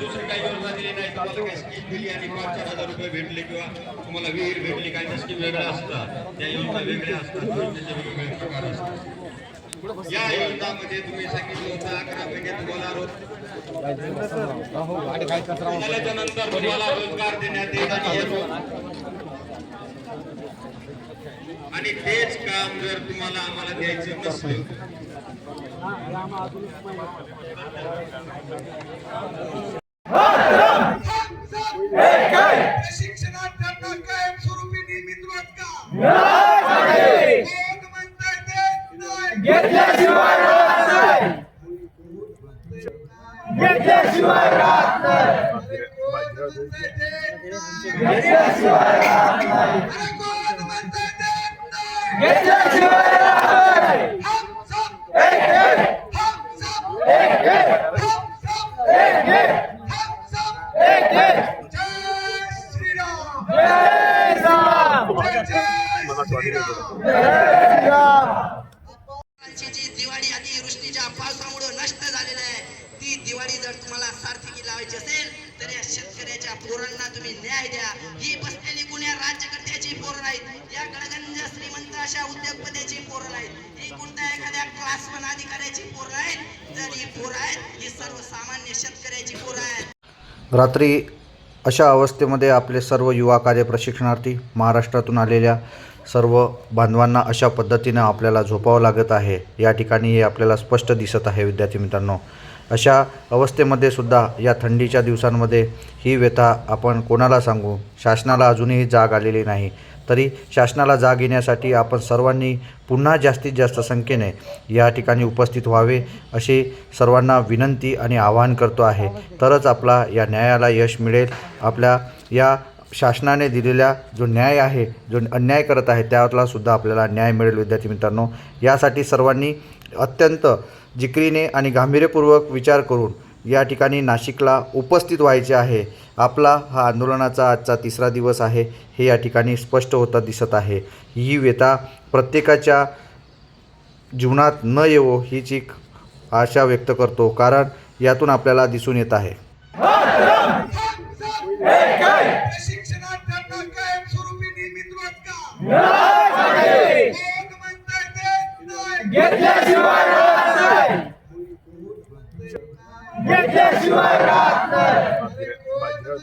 दुसरी काही योजना दिली नाही. तुम्हाला काही स्कीम दिली आणि पाच चार हजार रुपये भेटले किंवा तुम्हाला विहीर भेटली काही स्कीम वेगळ्या असतात. त्या योजना वेगळ्या असतात. योजनेचे वेगवेगळे प्रकार असतात. या योजनामध्ये तुम्ही सांगितलं होतं अकरा महिने तुम्हाला रोज झाल्याच्यानंतर तुम्हाला रोजगार देण्यात येत आणि आणि तेच काम जर तुम्हाला आम्हाला द्यायचं नसलं शिक्षणात त्यांना कायमस्वरूपी नियमित रोजगार घेतल्याशिवाय घेतल्याशिवाय राहत नाही घेतल्याशिवाय राहत नाही अरे कोण म्हणतंय देत नाही घेतल्याशिवाय राहत नाही हम सब एक एक हम सब एक एक हम सब एक एक हम सब एक एक जय श्रीराम जय राम जय जय श्रीराम जय राम आजची जी दिवाळी अतिवृष्टीच्या पावसामुळे नष्ट झालेली आहे ती दिवाळी जर तुम्हाला सार्थकी लावायची असेल तर या शेतकऱ्याच्या पोरांना तुम्ही न्याय ही बसलेली गुन्ह्या राज्यकर्त्याची पोरं नाहीत. या गडगंज श्रीमंत अशा उद्योगपतीची पोरं नाहीत. ही कोणत्या एखाद्या क्लास वन अधिकाऱ्याची पोरं आहेत तर ही पोरं आहेत ही सर्वसामान्य शेतकऱ्याची पोरं आहेत. रात्री अशा अवस्थेमध्ये आपले सर्व युवा कार्य प्रशिक्षणार्थी महाराष्ट्रातून आलेल्या सर्व बांधवांना अशा पद्धतीनं आपल्याला झोपावं लागत आहे. या ठिकाणी हे आपल्याला स्पष्ट दिसत आहे विद्यार्थी मित्रांनो. अशा अवस्थेमध्ये सुद्धा या थंडीच्या दिवसांमध्ये ही व्यथा आपण कोणाला सांगू? शासनाला अजूनही जाग आलेली नाही. तरी शासनाला जाग येण्यासाठी आपण सर्वांनी पुन्हा जास्तीत जास्त संख्येने या ठिकाणी उपस्थित व्हावे अशी सर्वांना विनंती आणि आवाहन करतो आहे. तरच आपला या न्यायाला यश मिळेल. आपल्या या शासनाने दिलेल्या जो न्याय आहे जो अन्याय करत आहे त्यातला सुद्धा आपल्याला न्याय मिळेल. विद्यार्थी मित्रांनो यासाठी सर्वांनी अत्यंत जिकरीने आणि गांभीर्यपूर्वक विचार करून या ठिकाणी नाशिकला उपस्थित व्हायचे आहे. आपला हा आंदोलनाचा आजचा तिसरा दिवस आहे हे या ठिकाणी स्पष्ट होता दिसत आहे. ही व्यथा प्रत्येकाच्या जीवनात न येवो हीच एक आशा व्यक्त करतो कारण यातून आपल्याला दिसून येत आहे. शिक्षणात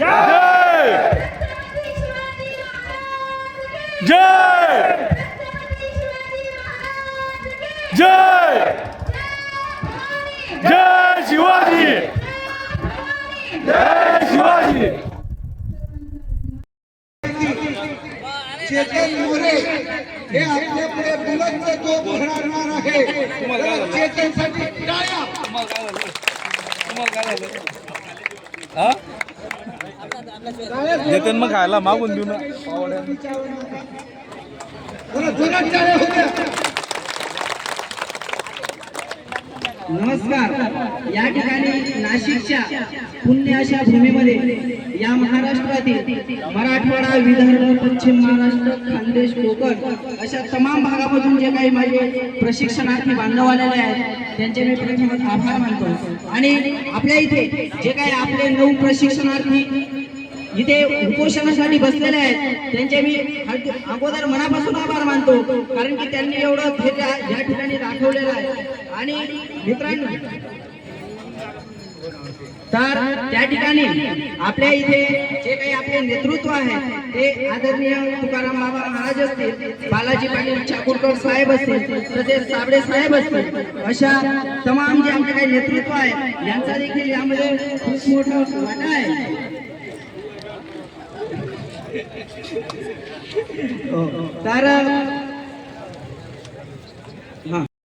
जय जय जय जय शिवाजी. जय शिवाजी. चेतन मोरे हे आपल्या पुढे बुलंद तोप उभारणार आहे चेतनसाठी टाळ्या. देते मग खायला मागून देऊ ना. नमस्कार. या ठिकाणी नाशिकच्या पुण्य अशा भूमीमध्ये या महाराष्ट्रातील मराठवाडा विदर्भ पश्चिम महाराष्ट्र खानदेश कोकण अशा तमाम भागामधून जे काही माझे प्रशिक्षणार्थी बांधव आलेले आहेत त्यांचे मी प्रथमच आभार मानतो. आणि आपल्या इथे जे काही आपले नऊ प्रशिक्षणार्थी इथे उपोषणासाठी बसलेले आहेत. त्यांचे मी अगोदर मनापासून आभार मानतो. कारण की त्यांनी एवढं धैर्य या ठिकाणी दाखवलेलं आहे. आणि मित्रांनो तर त्या ठिकाणी आपल्या इथे जे काही आपले नेतृत्व आहे ते आदरणीय तुकाराम बाबा महाराज असतील बालाजी पाटील चाकूरकर साहेब असतील तसेच साबडे साहेब असतील अशा तमाम जे आमचे काही नेतृत्व आहे यांचा देखील यामध्ये खूप मोठा वाटा आहे. हो. तर